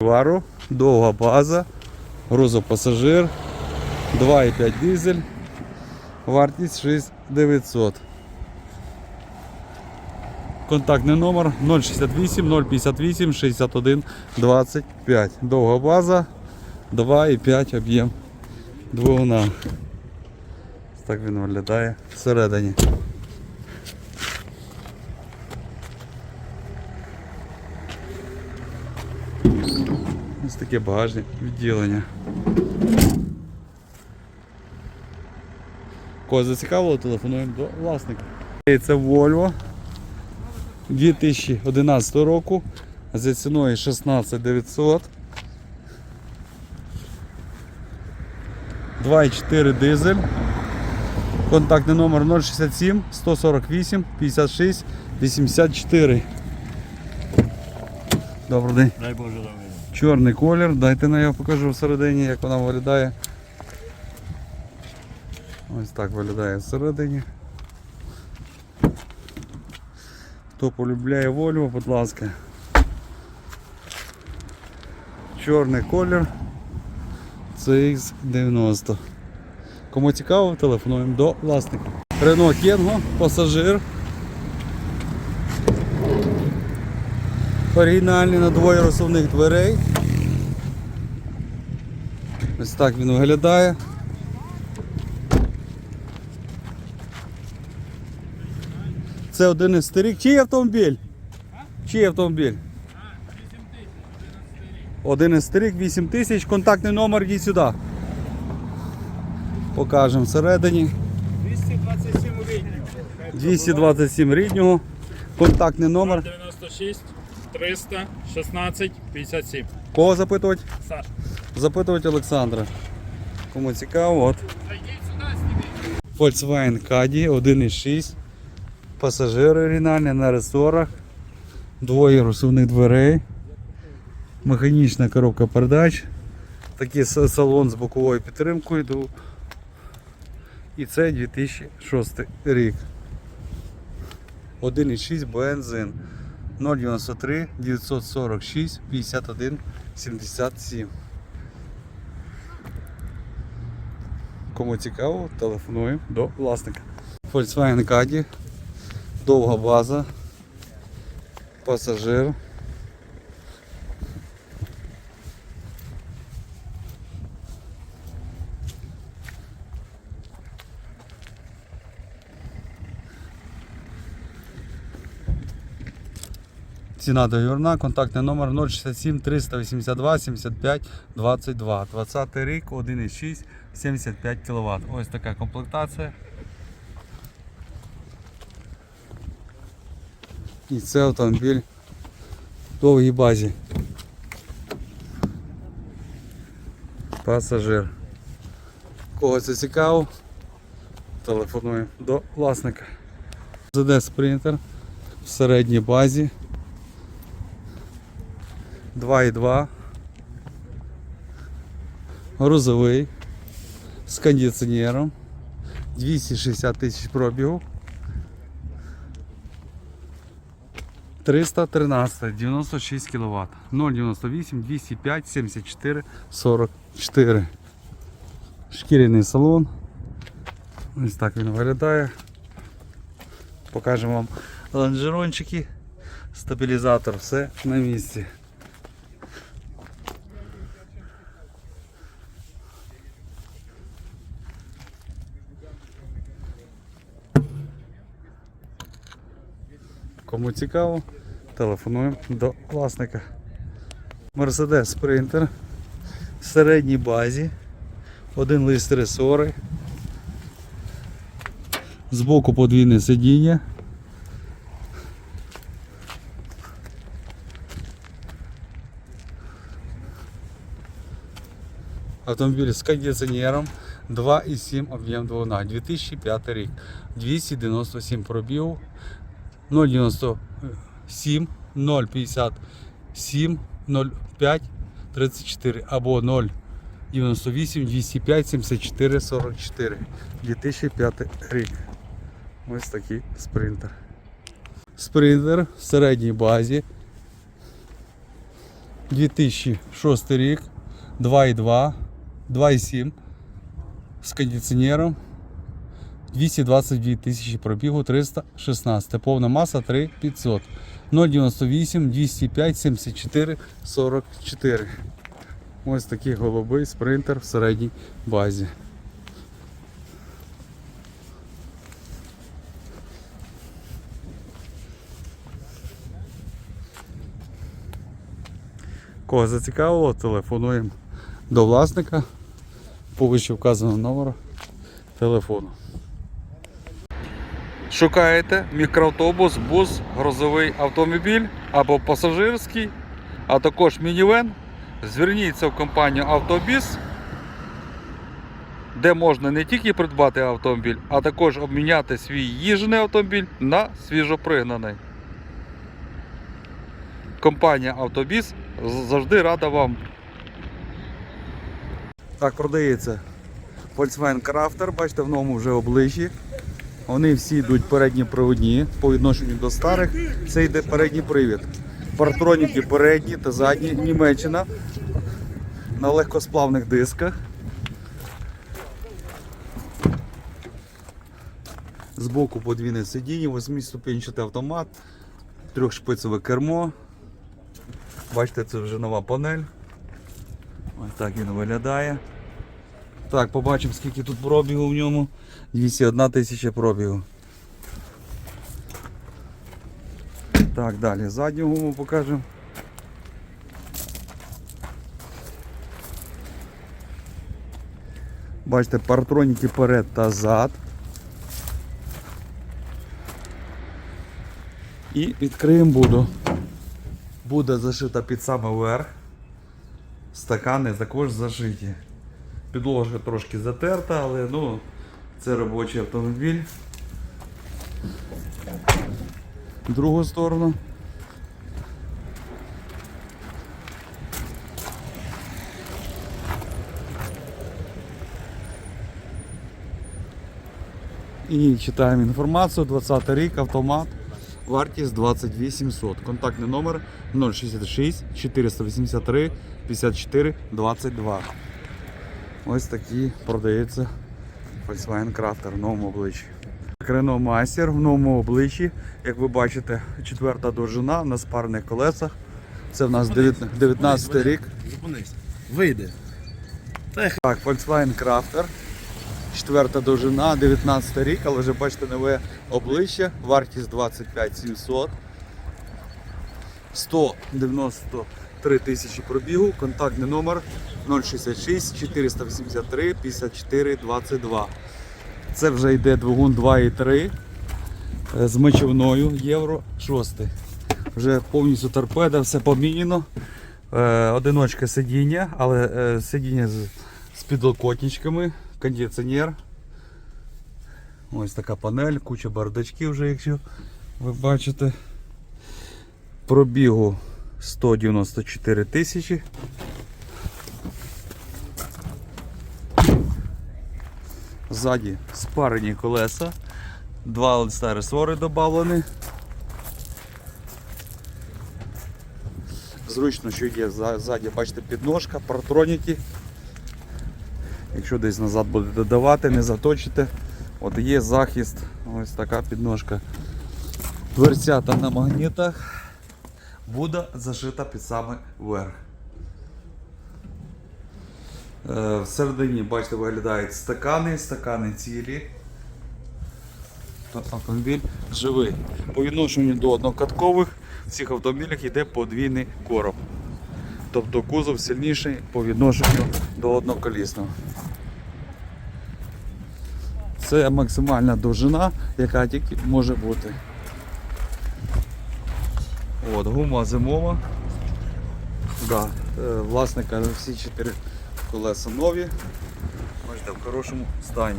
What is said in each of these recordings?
Вару, довга база, грузопасажир, 2,5 дизель, вартість 6900. Контактний номер 068 058 61 25. Довга база, 2,5 об'єм двигуна. Так він виглядає всередині. Таке багажне відділення. Кого зацікавило, телефонуємо до власника. Це Volvo 2011 року за ціною 16 900. 2,4 дизель. Контактний номер 067 148 56 84. Добрий день. Дай Боже здоров'я. Чорний колір, дайте на його покажу всередині, як вона виглядає. Ось так виглядає всередині. Хто полюбляє Volvo, будь ласка. Чорний колір CX90. Кому цікаво, телефонуємо до власника. Renault Kengo, пасажир. Оригінальний на двоє розсувних дверей. Ось так він виглядає. Це один із старих. Чий автомобіль? Чий автомобіль? Один із старих, 8 тисяч. Контактний номер йдіть сюди. Покажемо всередині. 227 літнього. 227 ріднього. Контактний номер. 96 300 16 57. Кого запитувати? Саш. Запитувати Олександра. Кому цікаво, от. Volkswagen Caddy 1.6. Пасажир оригінальний на ресорах. Двоє розсувних дверей. Механічна коробка передач. Такий салон з боковою підтримкою. йду. І це 2006 рік. 1.6 бензин 093 946 51 77. Кому цікаво, телефонуємо до власника. Volkswagen Caddy, довга база, пасажир. Ціна договірна, контактний номер 067 382 75 22. 20 рік, 1,6, 75 кВт. Ось така комплектація. І це автомобіль в довгій базі. Пасажир. Кого це цікаво, телефонуємо до власника. ЗД Спринтер в середній базі. 2,2. Грузовий з кондиціонером. 260 тисяч пробігу. 313, 96 кВт. 098, 205, 74, 44. Шкіряний салон. Ось так він виглядає. Покажемо вам лонжерончики, стабілізатор, все на місці. Кому цікаво, телефонуємо до власника. Mercedes Sprinter в середній базі. Один лист ресори. Збоку подвійне сидіння. Автомобіль з кондиціонером 2,7 об'єм двигуна, 2005 рік, 297 пробігів, 097 057 05 34 або 098 205 74 44 2005 рік. Ось такий спринтер. Спринтер в середній базі. 2006 рік, 2,2, 2,7 з кондиціонером. 222 тисячі пробігу, 316. Повна маса 3500. 098 205 74 44. Ось такий голубий спринтер в середній базі. Кого зацікавило, телефонуємо до власника по вище вказаного номеру телефону. Шукаєте мікроавтобус, бус, грузовий автомобіль або пасажирський, а також мінівен. Зверніться в компанію Автобіс, де можна не тільки придбати автомобіль, а також обміняти свій їжджений автомобіль на свіжопригнаний. Компанія Автобіс завжди рада вам. Так, продається Volkswagen Crafter, бачите, в новому вже обличчі. Вони всі йдуть передні проводні по відношенню до старих. Це йде передній привід. Партроніки передні та задні, Німеччина на легкосплавних дисках. Збоку подвійне сидіння, 8-ступенчатий автомат, трьохшпицеве кермо. Бачите, це вже нова панель. Ось так він виглядає. Так, побачимо скільки тут пробігу в ньому. 201 тисяча пробігу. Так, далі задню гуму покажемо. Бачите, партроніки перед та зад. І відкриємо буду. Буде зашита під саме верх. Стакани також зашиті. Підложка трошки затерта, але ну, це робочий автомобіль. Другу сторону. І читаємо інформацію. 20 рік, автомат. Вартість 22700. Контактний номер 066 483 54 22. Ось такий продається Volkswagen Crafter в новому обличчі. Рено Master в новому обличчі. Як ви бачите, четверта довжина на спарних колесах. Це в нас 19 рік. Зупинись. Вийде. Так, Volkswagen Crafter. Четверта довжина, 19 рік, але вже бачите нове обличчя, вартість 25 700. 190 3000 пробігу, контактний номер 066 483 54 22. Це вже йде двигун 2,3 е, з мочовною євро 6. Вже повністю торпеда, все помінено. Е, одиночка сидіння, але е, сидіння з підлокотничками, кондиціонер. Ось така панель, куча бардачків вже, якщо ви бачите, пробігу. 194 тисячі. Ззаді спарені колеса. Два листа ресори додавлені. Зручно, що є за- ззаді, бачите, підножка, партроніки. Якщо десь назад буде додавати, не заточите. От є захист, ось така підножка. Дверцята на магнітах. Буде зашита під саме верх. Е, Всередині, бачите, виглядають стакани, стакани цілі. Автомобіль живий. По відношенню до однокаткових в цих автомобілях йде подвійний короб. Тобто кузов сильніший по відношенню до одноколісного. Це максимальна довжина, яка тільки може бути. От, гума зимова. Да, е, власник всі чотири колеса нові. Бачите, в хорошому стані.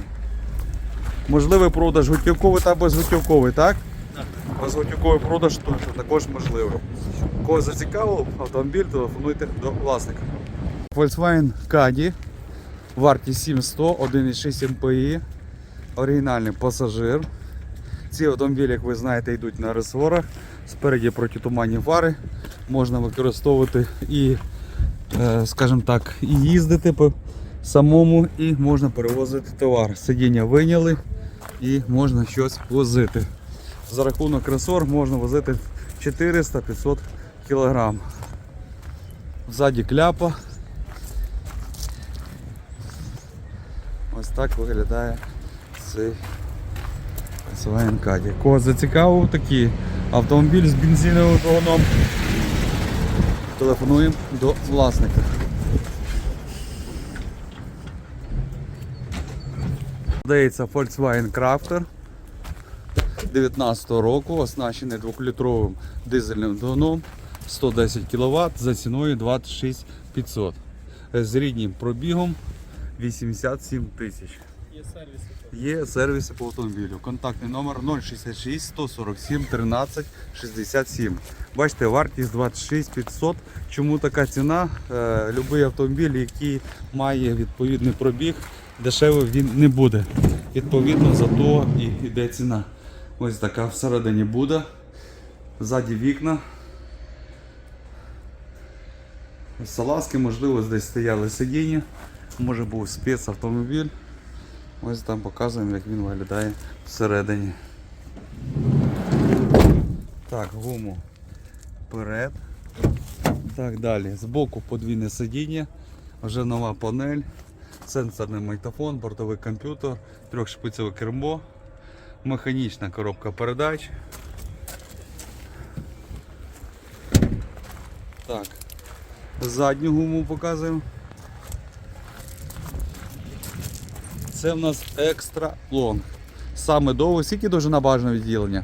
Можливий продаж готівковий та безготівковий, так? Безготівковий продаж то- також можливий. Кого зацікавив автомобіль, телефонуйте до власника. Volkswagen Caddy, вартість 7100, 1,6 МПІ, оригінальний пасажир. Ці автомобілі, як ви знаєте, йдуть на ресорах. Спереді протитуманні фари, можна використовувати і, е, скажімо так, і їздити по самому, і можна перевозити товар. Сидіння виняли і можна щось возити. За рахунок ресор можна возити 400-500 кг. Ззаді кляпа. Ось так виглядає цей Caddy. Кого зацікавив такий автомобіль з бензиновим двигуном. Телефонуємо до власника. Здається Volkswagen Crafter 19 року, оснащений 2-літровим дизельним двигуном 110 кВт за ціною 26 500 з ріднім пробігом 87 тисяч. Є сервіси. Є сервіси по автомобілю. Контактний номер 066 147 13 67. Бачите, вартість 26 500. Чому така ціна? Е, любий автомобіль, який має відповідний пробіг, дешевий він не буде. Відповідно, за то і йде ціна. Ось така всередині буде. Ззаді вікна. Салазки, можливо, десь стояли сидіння. Може був спецавтомобіль. Ось там показуємо, як він виглядає всередині. Так, гуму вперед. Так, далі. Збоку подвійне сидіння, вже нова панель, сенсорний майтофон, бортовий комп'ютер, трьохшпицеве кермо, механічна коробка передач. Так, задню гуму показуємо. Це в нас екстра лонг. Саме довго, скільки довжина бажаного відділення?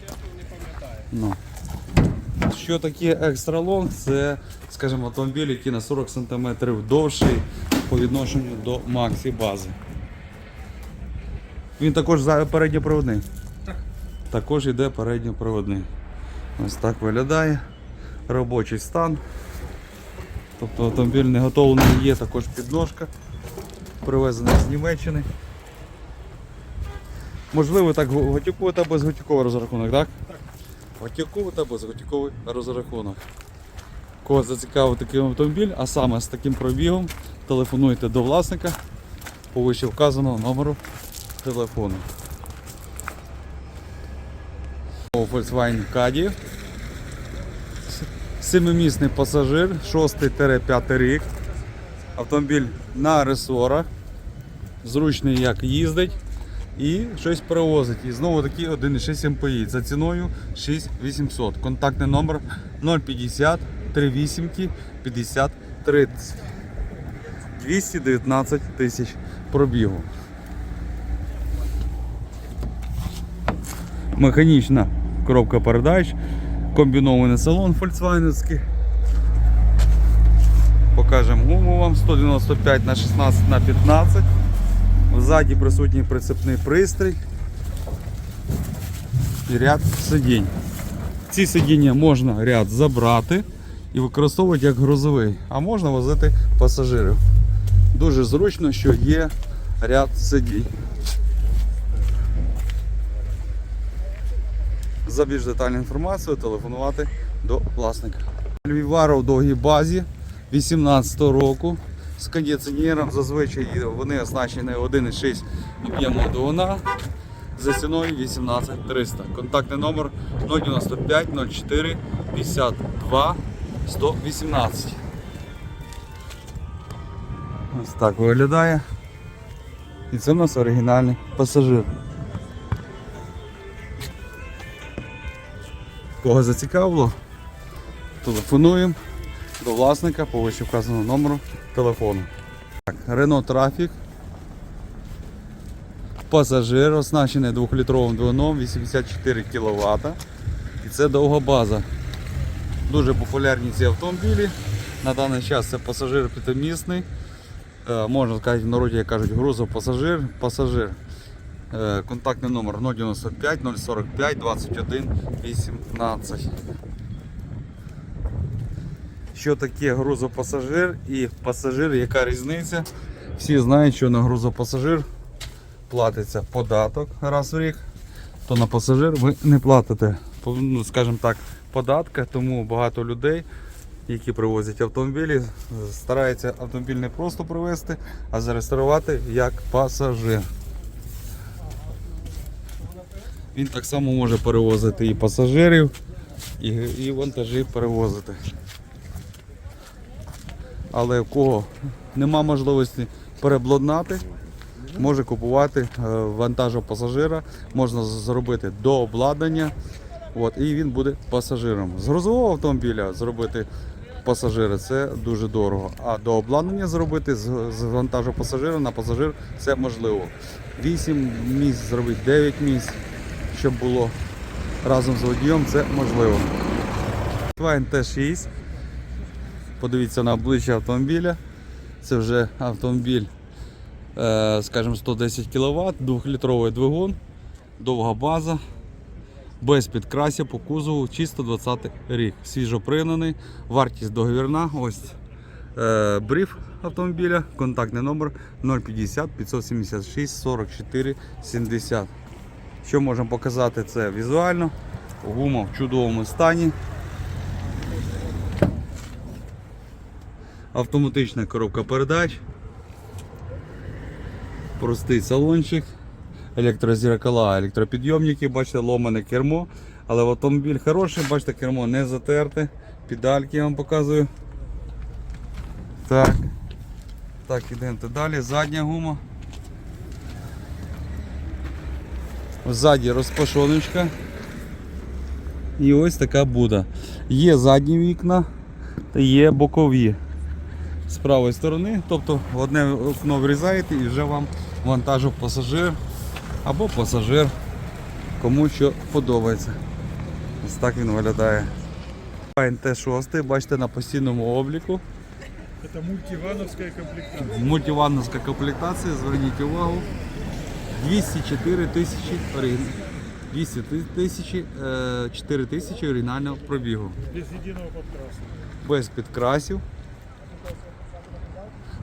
Чесно не пам'ятаю. Ну. Що таке екстра лонг? Це, скажімо, автомобіль, який на 40 см довший по відношенню до максі бази. Він також передньоприводний. Так. Також йде передньоприводний. Ось так виглядає. Робочий стан. Тобто автомобіль не готовий, є також підножка. Привезений з Німеччини. Можливо, так го- готівковий та безготівковий розрахунок, так? Так. Готівковий та безготівковий розрахунок. Кого зацікавив такий автомобіль, а саме з таким пробігом, телефонуйте до власника по вище вказаного номеру телефону. Volkswagen Caddy. Семимісний пасажир, 6-5 рік. Автомобіль на ресорах. Зручний як їздить і щось перевозить. І знову таки 1,6 МПІ за ціною 6800. Контактний номер 050 38 50 30. 219 тисяч пробігу. Механічна коробка передач, комбінований салон Volkswagen. Покажемо гуму вам 195 на 16 на 15. Ззаді присутній прицепний пристрій і ряд сидінь. Ці сидіння можна ряд забрати і використовувати як грузовий, а можна возити пасажирів. Дуже зручно, що є ряд сидінь. За більш детальну інформацію телефонувати до власника. Львіваро в довгій базі 18 року з кондиціонером. Зазвичай вони оснащені 1,6 об'ємного двигуна за ціною 18300. Контактний номер 095 04 52 118. Ось так виглядає. І це у нас оригінальний пасажир. Кого зацікавило, телефонуємо до власника по вище вказаному номеру телефону. Так, Renault Traffic. Пасажир оснащений 2-літровим двигуном 84 кВт. І це довга база. Дуже популярні ці автомобілі. На даний час це пасажир п'ятимісний. Е, Можна сказати, в народі як кажуть, грузопасажир, пасажир. Е, Контактний номер 095 045 21 18. Що таке грузопасажир і пасажир, яка різниця? Всі знають, що на грузопасажир платиться податок раз в рік, то на пасажир ви не платите. Ну, скажімо так, податка, тому багато людей, які привозять автомобілі, стараються автомобіль не просто привезти, а зареєструвати як пасажир. Він так само може перевозити і пасажирів, і, і вантажі перевозити. Але в кого нема можливості перебладнати, може купувати е, вантажопасажира, можна зробити до обладнання, от, і він буде пасажиром. З грузового автомобіля зробити пасажира це дуже дорого. А до обладнання зробити з, з вантажопасажира на пасажир це можливо. 8 місць зробити 9 місць, щоб було разом з водієм, це можливо. Volkswagen T6. Подивіться на обличчя автомобіля. Це вже автомобіль, е, скажімо, 110 кВт, 2-літровий двигун, довга база, без підкрасів по кузову, чисто 20 рік. Свіжо пригнаний, вартість договірна. Ось е, бриф автомобіля, контактний номер 050 576 44 70. Що можемо показати це візуально. Гума в чудовому стані. Автоматична коробка передач. Простий салончик. Електрозеркала, електропідйомники, бачите, ломане кермо. Але автомобіль хороший, бачите, кермо не затерте. Педальки я вам показую. Так. Так, ідемо далі. Задня гума. Ззаді розпашоночка. І ось така буда. Є задні вікна та є бокові з правої сторони. Тобто в одне окно врізаєте і вже вам вантажу пасажир або пасажир, кому що подобається. Ось так він виглядає. Т6, бачите, на постійному обліку. Це мультивановська комплектація. Мультиванновська комплектація, зверніть увагу. 204 тисячі оригін- 200 тисячі, е, 4 тисячі оригінального пробігу. Без єдиного подкрасу. без підкрасів.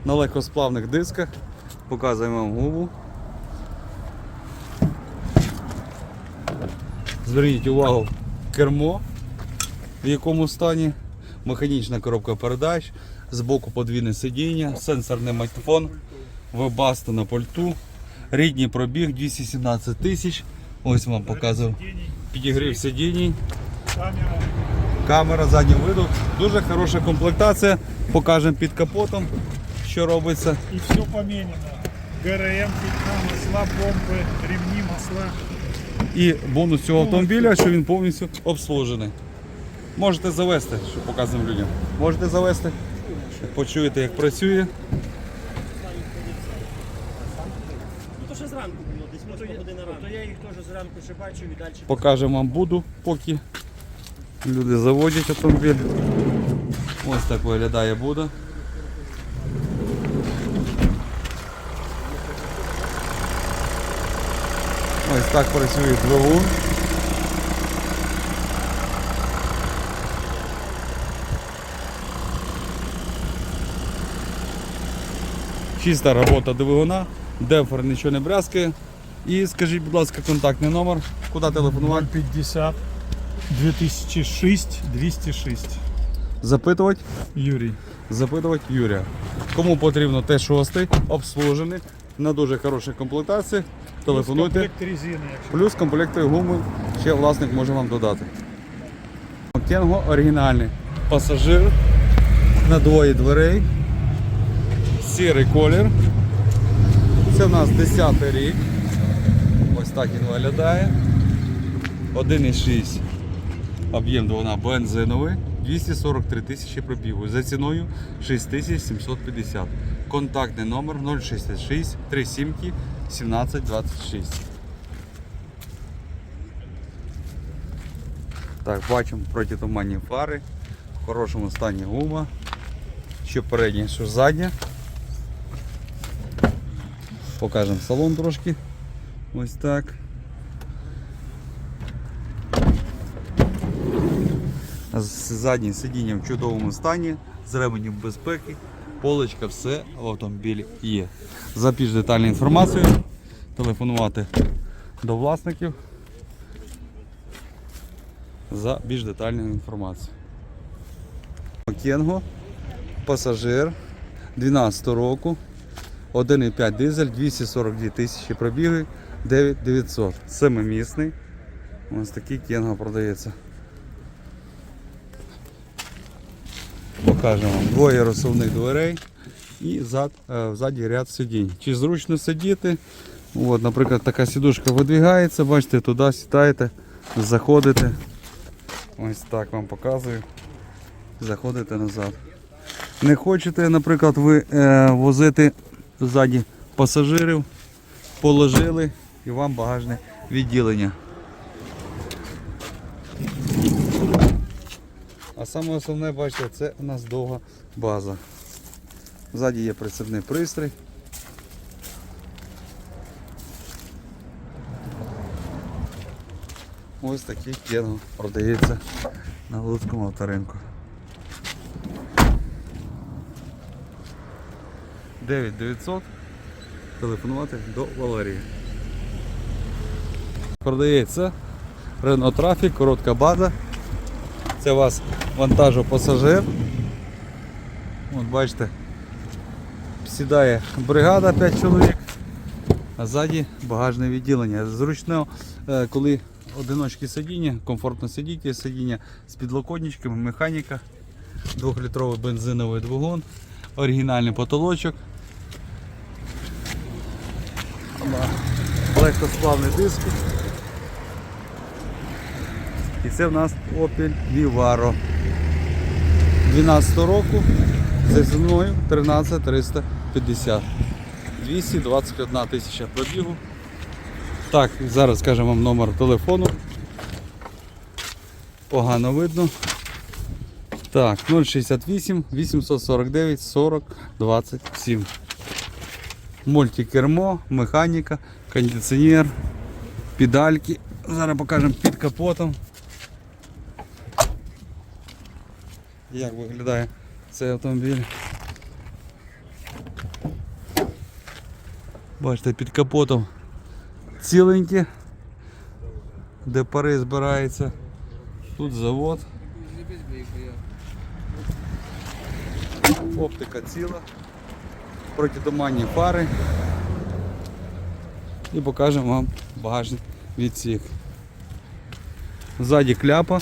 На легкосплавних дисках. Показуємо вам губу. Зверніть увагу, кермо, в якому стані, механічна коробка передач, збоку подвійне сидіння, сенсорний майтофон, вебаста на пульту, рідній пробіг 217 тисяч. Ось вам Сидінь, підігрів сидінь. камера. Заднього виду. Дуже хороша комплектація. Покажемо під капотом, що робиться. І все помінено. ГРМ, пітна, масла, помпи, ремні, масла. І бонус цього автомобіля, що він повністю обслужений. Можете завести, що показуємо людям. Можете завести. Почуєте, як працює. Ну то ще зранку було, десь восьма година ранку. То я їх теж зранку ще бачу і далі. Покажемо вам буду, поки люди заводять автомобіль. Ось так виглядає буда. Ось так працює двигун. Чиста робота двигуна, дефер нічого не брязкає. І скажіть, будь ласка, контактний номер, куди телефонувати? 050 2006 206. Запитувати, Юрій. запитувати Юрія. Кому потрібно Т6, обслужений, на дуже хорошій комплектації, телефонуйте. Комплект резини, якщо. Плюс комплекти гуми ще власник може вам додати. Кенго оригінальний. Пасажир на двоє дверей. Сірий колір. Це в нас 10 рік. Ось так він виглядає. 1,6 об'єм двигуна бензиновий. 243 тисячі пробігу. За ціною 6750. Контактний номер 066 37 1726. Так, бачимо протитуманні фари, в хорошому стані гума. Що передня, що задня. Покажемо салон трошки. Ось так. З заднім сидінням в чудовому стані, з ременем безпеки, поличка, все в автомобілі є. За більш детальну інформацію телефонувати до власників за більш детальною інформацією. Кенго, пасажир 12 року, 1,5 дизель, 242 тисячі пробіги, 9900. Семимісний. Ось такий Кенго продається. Покажемо двоє розсувних дверей і зад, е, ззаді ряд сидінь. Чи зручно сидіти? От, наприклад, така сідушка видвигається, бачите, туди сідаєте, заходите. Ось так вам показую. Заходите назад. Не хочете, наприклад, ви е, возити ззаді пасажирів, положили і вам багажне відділення. А саме основне, бачите, це у нас довга база. Ззаді є прицепний пристрій. Ось такий кенго продається на Луцькому авторинку. 9900 телефонувати до Валерії. Продається Renault коротка база. Це у вас вантажопасажир. От бачите, сідає бригада 5 чоловік, а ззаді багажне відділення. Зручно, е, коли одиночки сидіння, комфортно сидіти, сидіння з підлокотничками, механіка, 2-літровий бензиновий двигун, оригінальний потолочок. Легкосплавний диск. Це в нас Opel Vivaro. 12 року за ціною 13350. 221 тисяча пробігу. Так, зараз скажемо вам номер телефону. Погано видно. Так, 068 849 40 27. Мультикермо, механіка, кондиціонер, педальки. Зараз покажемо під капотом. Як виглядає цей автомобіль. Бачите, під капотом ціленькі, де пари збирається. Тут завод. Оптика ціла, протитуманні фари. І покажемо вам багажний відсік. Ззаді кляпа.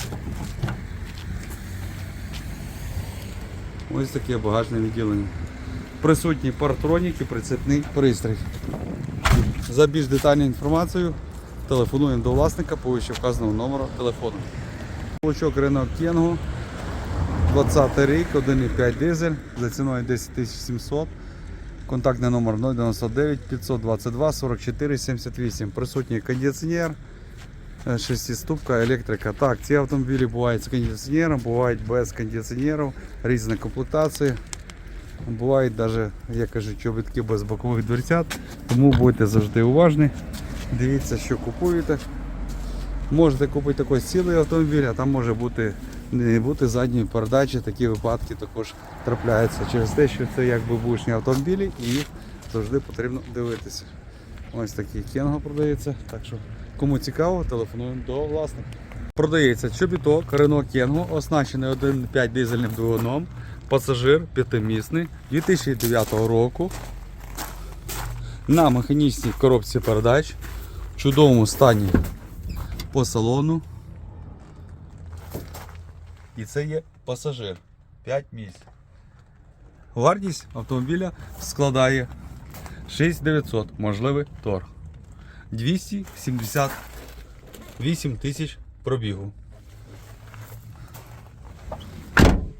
Ось таке багажне відділення. Присутні партроніки, прицепний пристрій. За більш детальною інформацією телефонуємо до власника по вище вказаного номеру телефону. Лучок Renault Kangoo, 20 рік, 1,5 дизель за ціною 10 700. Контактний номер 099 522 44 78. Присутній кондиціонер, шестиступка, електрика. Так, ці автомобілі бувають з кондиціонером, бувають без кондиціонерів, різні комплектації. Бувають навіть, як кажуть, чобітки без бокових дверцят, тому будьте завжди уважні. Дивіться, що купуєте. Можете купити такий цілий автомобіль, а там може бути не бути задньої передачі. Такі випадки також трапляються через те, що це якби бушні автомобілі і їх завжди потрібно дивитися. Ось такий кенго продається. Так що, кому цікаво, телефонуємо до власника. Продається чобіток Renault Kangoo, оснащений 1.5 дизельним двигуном, пасажир п'ятимісний 2009 року. На механічній коробці передач в чудовому стані по салону. І це є пасажир 5 місць. Вартість автомобіля складає 6900, можливий торг. 278 тисяч пробігу.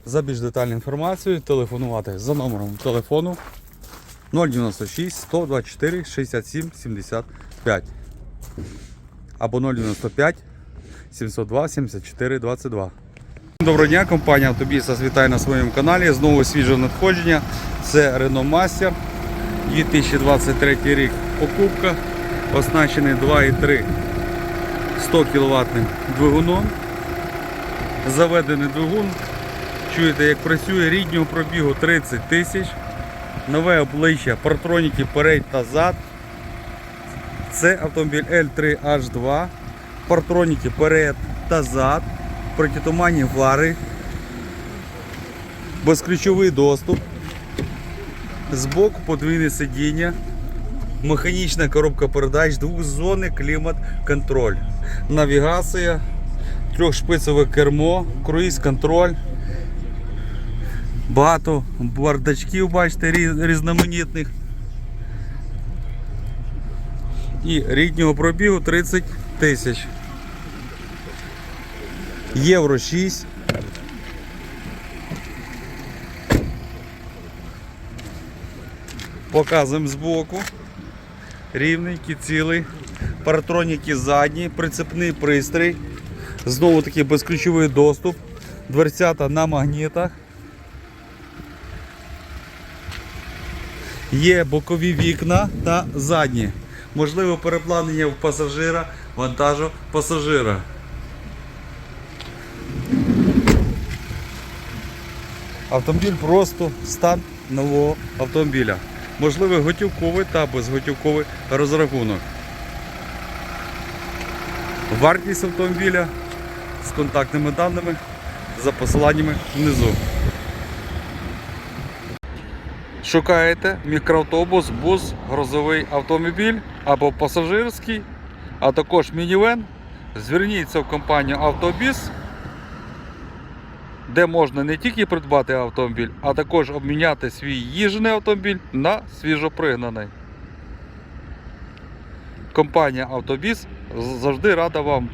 За більш детальну інформацію телефонувати за номером телефону 096 124 67 75 або 095 702 74 22. Доброго дня, компанія Автобіс вас вітає на своєму каналі. Знову свіже надходження. Це Renault Master 2023 рік покупка. Оснащений 2,3 100 кВт двигуном. Заведений двигун. Чуєте, як працює ріднього пробігу 30 тисяч. Нове обличчя, партроніки перед та зад. Це автомобіль L3H2. Партроніки перед та зад. протитуманні фари, безключовий доступ, збоку подвійне сидіння, механічна коробка передач, двохзонний клімат-контроль, навігація, трьохшпицеве кермо, круїз-контроль. Багато бардачків, бачите, різноманітних. І ріднього пробігу 30 тисяч. Євро 6. Показуємо збоку. Рівненький, цілий. Паратроніки задні, прицепний пристрій. Знову таки безключовий доступ. Дверцята на магнітах. Є бокові вікна та задні. Можливе переплавлення в пасажира, вантажу пасажира. Автомобіль просто стан нового автомобіля. Можливий готівковий та безготівковий розрахунок. Вартість автомобіля з контактними даними за посиланнями внизу. Шукаєте мікроавтобус, бус, грузовий автомобіль або пасажирський, а також мінівен. Зверніться в компанію Автобіс, де можна не тільки придбати автомобіль, а також обміняти свій їжений автомобіль на свіжопригнаний. Компанія Автобіс завжди рада вам